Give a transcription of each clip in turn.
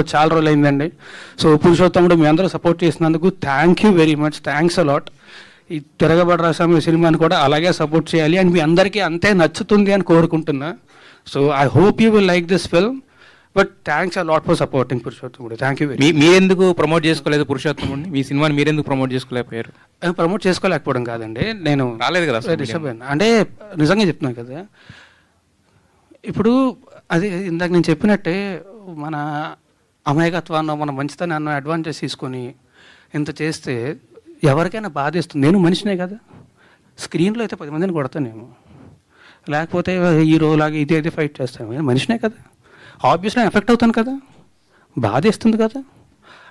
వచ్చి చాలా రోజులు అయిందండి సో పురుషోత్తముడు మీ అందరూ సపోర్ట్ చేసినందుకు thank you very much thanks a lot ఈ తిరగబడి రాసామి సినిమాని కూడా అలాగే సపోర్ట్ చేయాలి. అండ్ మీ అందరికీ అంతే నచ్చుతుంది అని కోరుకుంటున్నా. So I hope you will like this film but thanks a lot for supporting Purushottamudu thank you మీరెందుకు ప్రమోట్ చేసుకోలేదు పురుషోత్తముడిని మీ సినిమాని మీరెందుకు ప్రమోట్ చేసుకోలేకపోయారు? ప్రమోట్ చేసుకోలేకపోవడం కాదండి. నేను రాలేదు కదా డిస్టర్బ్ అంటే నిజంగా చెప్తున్నాను కదా. ఇప్పుడు అది ఇందాక నేను చెప్పినట్టే మన అమాయకత్వాన్ని మన మంచితనాన్ని అడ్వాంటేజ్ తీసుకొని ఇంత చేస్తే ఎవరికైనా బాధేస్తుంది. నేను మనిషినే కదా. స్క్రీన్లో అయితే పది మందిని కొడతానేమో లేకపోతే హీరోలాగా ఇది అయితే ఫైట్ చేస్తాను. మనిషినే కదా. ఆబ్వియస్లీ ఎఫెక్ట్ అవుతాను కదా. బాధేస్తుంది కదా.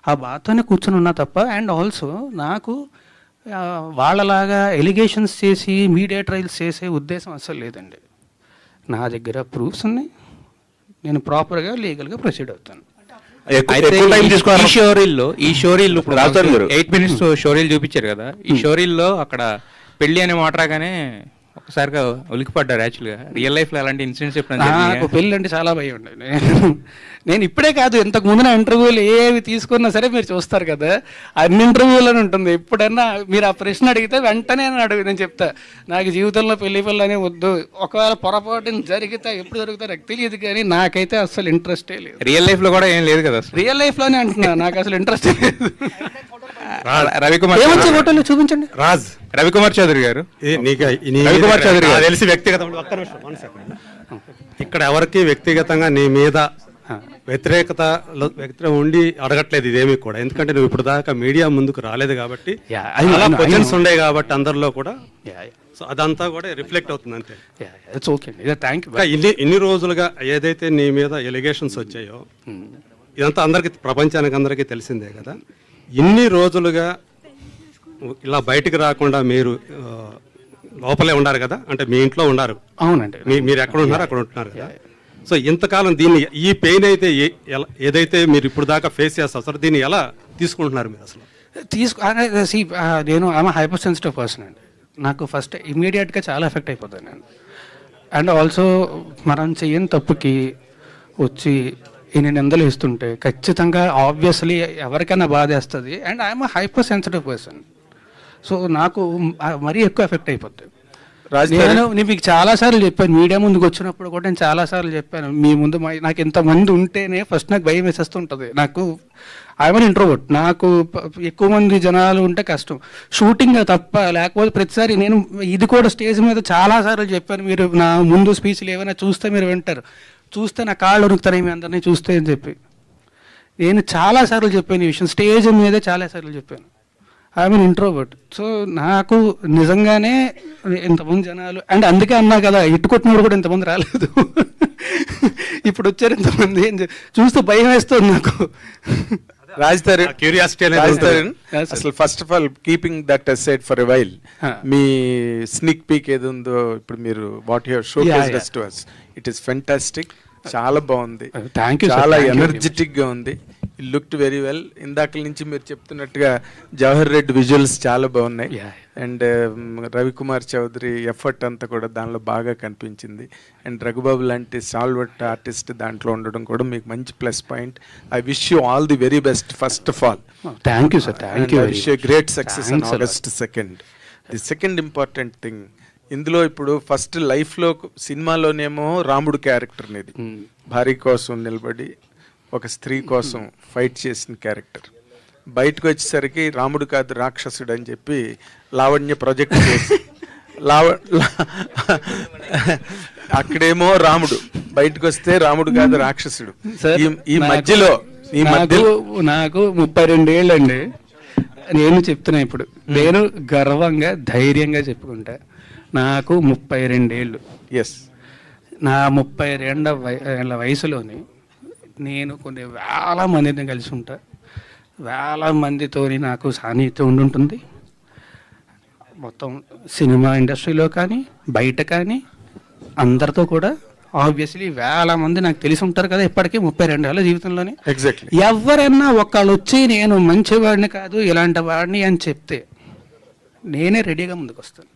ఆ బాధతోనే కూర్చొని ఉన్నా తప్ప అండ్ ఆల్సో నాకు వాళ్ళలాగా ఎలిగేషన్స్ చేసి మీడియా ట్రయల్స్ చేసే ఉద్దేశం అస్సలు లేదండి. నా దగ్గర ప్రూఫ్స్ ఉన్నాయి. నేను ప్రాపర్గా లీగల్గా ప్రొసీడ్ అవుతాను ఎక్కువ- అయితే ఎక్కువ టైం ఈ- ఈ షోరీల్లో ఇప్పుడు గారు. ఎయిట్ మినిట్స్ షోరీలు చూపించారు కదా. ఈ షోరీల్లో అక్కడ పెళ్ళి అనే మాట రాగానే ఒకసారిగా ఉలికిపడ్డారు యాక్చువల్గా రియల్ లైఫ్లో అలాంటి ఇన్సిడెంట్స్ ఎప్పుడైనా నాకు? పెళ్ళి అంటే చాలా భయం అండి. నేను ఇప్పుడే కాదు ఇంతకు ముందు నా ఇంటర్వ్యూలు ఏవి తీసుకున్నా సరే మీరు చూస్తారు కదా అన్ని ఇంటర్వ్యూలోనే ఉంటుంది. ఎప్పుడన్నా మీరు ఆ ప్రశ్న అడిగితే వెంటనే నేను అడుగు నేను చెప్తా నాకు జీవితంలో పెళ్ళి పిల్ల అనే వద్దు. ఒకవేళ పొరపాటున జరిగితే ఎప్పుడు జరుగుతా నాకు తెలియదు కానీ నాకైతే అసలు ఇంట్రెస్టే లేదు. రియల్ లైఫ్లో కూడా ఏం లేదు కదా రియల్ లైఫ్లోనే అంటున్నా నాకు అసలు ఇంట్రెస్ట్ లేదు. రవికుమార్ ఏమొచ్చే ఫోటోలు చూపించండి? రాజ్. రవికుమార్ చౌదరి గారు. రవికుమార్ చౌదరి గారు. తెలిసి ఒక్క నిమిషం. ఇక్కడ ఎవరికి వ్యక్తిగతంగా నీ మీద వ్యతిరేకత వ్యక్తిగా ఉండి అడగట్లేదు ఇదేమీ కూడా. ఎందుకంటే నువ్వు ఇప్పుడు దాకా మీడియా ముందుకు రాలేదు కాబట్టి క్వశ్చన్స్. ఉండే కాబట్టి అందరిలో కూడా యా సో అదంతా కూడా రిఫ్లెక్ట్ అవుతుంది అంతే. ఇట్స్ ఓకే థ్యాంక్ యూ ఇన్ని ఇన్ని రోజులుగా ఏదైతే నీ మీద ఎలిగేషన్స్ వచ్చాయో ఇదంతా అందరికి ప్రపంచానికి అందరికీ తెలిసిందే కదా. ఇన్ని రోజులుగా ఇలా బయటికి రాకుండా మీరు లోపలే ఉన్నారు కదా? అంటే మీ ఇంట్లో ఉన్నారు. అవునండి. మీరు ఎక్కడ ఉన్నారు? అక్కడ ఉంటున్నారు కదా? సో ఇంతకాలం దీన్ని ఈ పెయిన్ అయితే ఏదైతే మీరు ఇప్పుడు దాకా ఫేస్ చేస్తారు అసలు దీన్ని ఎలా తీసుకుంటున్నారు మీరు అసలు? తీసుకు నేను ఆమె హైపర్ సెన్సిటివ్ పర్సన్ అండి. నాకు ఫస్ట్ ఇమీడియట్గా చాలా ఎఫెక్ట్ అయిపోతాను నేను. అండ్ ఆల్సో మనం చెయ్యని తప్పుకి వచ్చి ఇన్ని నిందలు ఇస్తుంటే ఖచ్చితంగా ఆబ్వియస్లీ ఎవరికైనా బాధేస్తుంది and I'm hypersensitive person so నాకు మరీ ఎక్కువ ఎఫెక్ట్ అయిపోతుంది నేను నేను మీకు చాలా సార్లు చెప్పాను. మీడియా ముందుకు వచ్చినప్పుడు కూడా నేను చాలా సార్లు చెప్పాను. మీ ముందు నాకు ఇంతమంది ఉంటేనే ఫస్ట్ నాకు భయం వేసేస్తుంటుంది. నాకు ఐమన్ ఇంట్రోవర్ట్ నాకు ఎక్కువ మంది జనాలు ఉంటే కష్టం. షూటింగ్ తప్ప లేకపోతే ప్రతిసారి నేను ఇది కూడా స్టేజ్ మీద చాలా సార్లు చెప్పాను. మీరు నా ముందు స్పీచ్లు ఏమైనా చూస్తే మీరు వింటారు. చూస్తే నా కాళ్ళు ఉరుకుతాయి మీ అందరినీ చూస్తే అని చెప్పి. నేను చాలా సార్లు చెప్పాను ఈ విషయం. స్టేజ్ మీదే చాలా సార్లు చెప్పాను. ఐ మీన్ ఇంట్రోవర్ట్ సో నాకు నిజంగానే ఇంతమంది జనాలు అండ్ అందుకే అన్నా కదా ఇటు కొట్టినోడు కూడా ఇంతమంది రాలేదు. ఇప్పుడు వచ్చారు ఇంతమంది చూస్తే భయం వేస్తుంది నాకు. రాజ్ తరుణ్ క్యూరియాసిటీ అనేది రాజ్. తరుణ్. అసలు first of all keeping that aside for a while. Me sneak peek ఏది ఉందో ఇప్పుడు మీరు what your show. To us it is fantastic చాలా బాగుంది you, sir. చాలా ఎనర్జెటిక్గా ఉంది లుక్డ్ వెరీ వెల్ ఇందాక నుంచి మీరు చెప్తున్నట్టుగా జవహర్ రెడ్డి విజువల్స్ చాలా బాగున్నాయి. అండ్ రవికుమార్ చౌదరి ఎఫర్ట్ అంతా కూడా దానిలో బాగా కనిపించింది. అండ్ రఘుబాబు లాంటి సాల్వర్ట్ ఆర్టిస్ట్ దాంట్లో ఉండడం కూడా మీకు మంచి plus point I wish you all the very best first of all thank you sir thank you wish great success August second the second important thing ఇందులో ఇప్పుడు ఫస్ట్ లైఫ్లో సినిమాలోనేమో రాముడు క్యారెక్టర్ అనేది భార్య కోసం నిలబడి ఒక స్త్రీ కోసం ఫైట్ చేసిన క్యారెక్టర్. బయటకు వచ్చేసరికి రాముడు కాదు రాక్షసుడు అని చెప్పి లావణ్య ప్రొజెక్ట్ చేసి లావ అక్కడేమో రాముడు బయటకు వస్తే రాముడు కాదు రాక్షసుడు. ఈ- మధ్యలో ఈ మధ్యలో నాకు ముప్పై రెండేళ్ళు అండి నేను చెప్తున్నా ఇప్పుడు. నేను గర్వంగా ధైర్యంగా చెప్పుకుంటా. నాకు ముప్పై రెండేళ్ళు. ఎస్ నా ముప్పై రెండ వయ- ఏళ్ళ వయసులోని నేను కొన్ని వేల మందిని కలిసి ఉంటా. వేల మందితోని నాకు సాన్నిహిత్యం ఉండుంటుంది. మొత్తం సినిమా ఇండస్ట్రీలో కానీ బయట కానీ అందరితో కూడా ఆబ్వియస్లీ వేల మంది నాకు తెలిసి ఉంటారు కదా ఇప్పటికీ ముప్పై రెండు ఏళ్ళ జీవితంలోని. ఎగ్జాక్ట్లీ ఎవరన్నా ఒకళ్ళు వచ్చి నేను మంచివాడిని కాదు ఇలాంటి వాడిని అని చెప్తే నేనే రెడీగా ముందుకు వస్తాను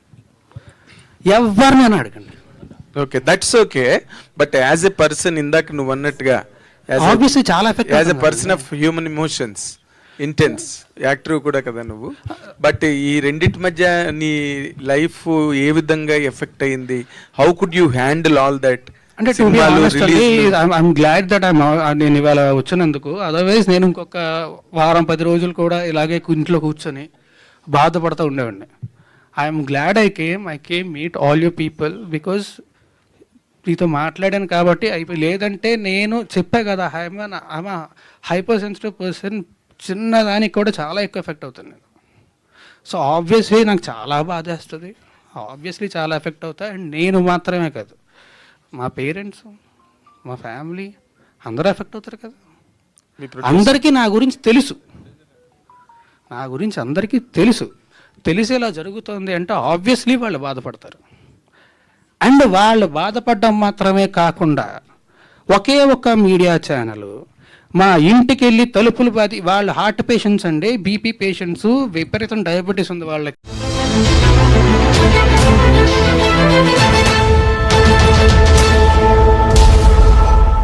ఎవరినైనా అడగండి. Okay that's okay but as a person ఇందాక నువ్వు అన్నట్టుగా Obviously చాలా affect as a. Person of human emotions intense actor కూడా కదా నువ్వు. బట్ ఈ రెండింటి మధ్య నీ లైఫ్ ఏ విధంగా ఎఫెక్ట్ అయింది? How could you handle all that అంటే to be I'm glad that I'm నేను ఇవాళ వచ్చినందుకు. అదర్వైజ్ నేను ఇంకొక వారం పది రోజులు కూడా ఇలాగే ఇంట్లో కూర్చొని బాధపడుతూ ఉండేవాడిని. I'm glad I came I came meet all you people because మీతో మాట్లాడాను కాబట్టి అయిపోయి లేదంటే నేను చెప్పా కదా I'm I'm hyper sensitive person చిన్నదానికి కూడా చాలా ఎక్కువ ఎఫెక్ట్ అవుతుంది నేను. సో ఆబ్వియస్లీ నాకు చాలా బాధేస్తుంది ఆబ్వియస్లీ చాలా ఎఫెక్ట్ అవుతా అండ్ నేను మాత్రమే కాదు. మా పేరెంట్స్ మా ఫ్యామిలీ అందరూ ఎఫెక్ట్ అవుతారు కదా. అందరికీ నా గురించి తెలుసు. నా గురించి అందరికీ తెలుసు. తెలిసేలా జరుగుతుంది అంటే ఆబ్వియస్లీ వాళ్ళు బాధపడతారు. అండ్ వాళ్ళు బాధపడడం మాత్రమే కాకుండా ఒకే ఒక మీడియా ఛానల్ మా ఇంటికి వెళ్ళి తలుపులు బాధి వాళ్ళు హార్ట్ పేషెంట్స్ అండి బీపీ పేషెంట్స్ విపరీతం డయాబెటీస్ ఉంది వాళ్ళకి Thank you.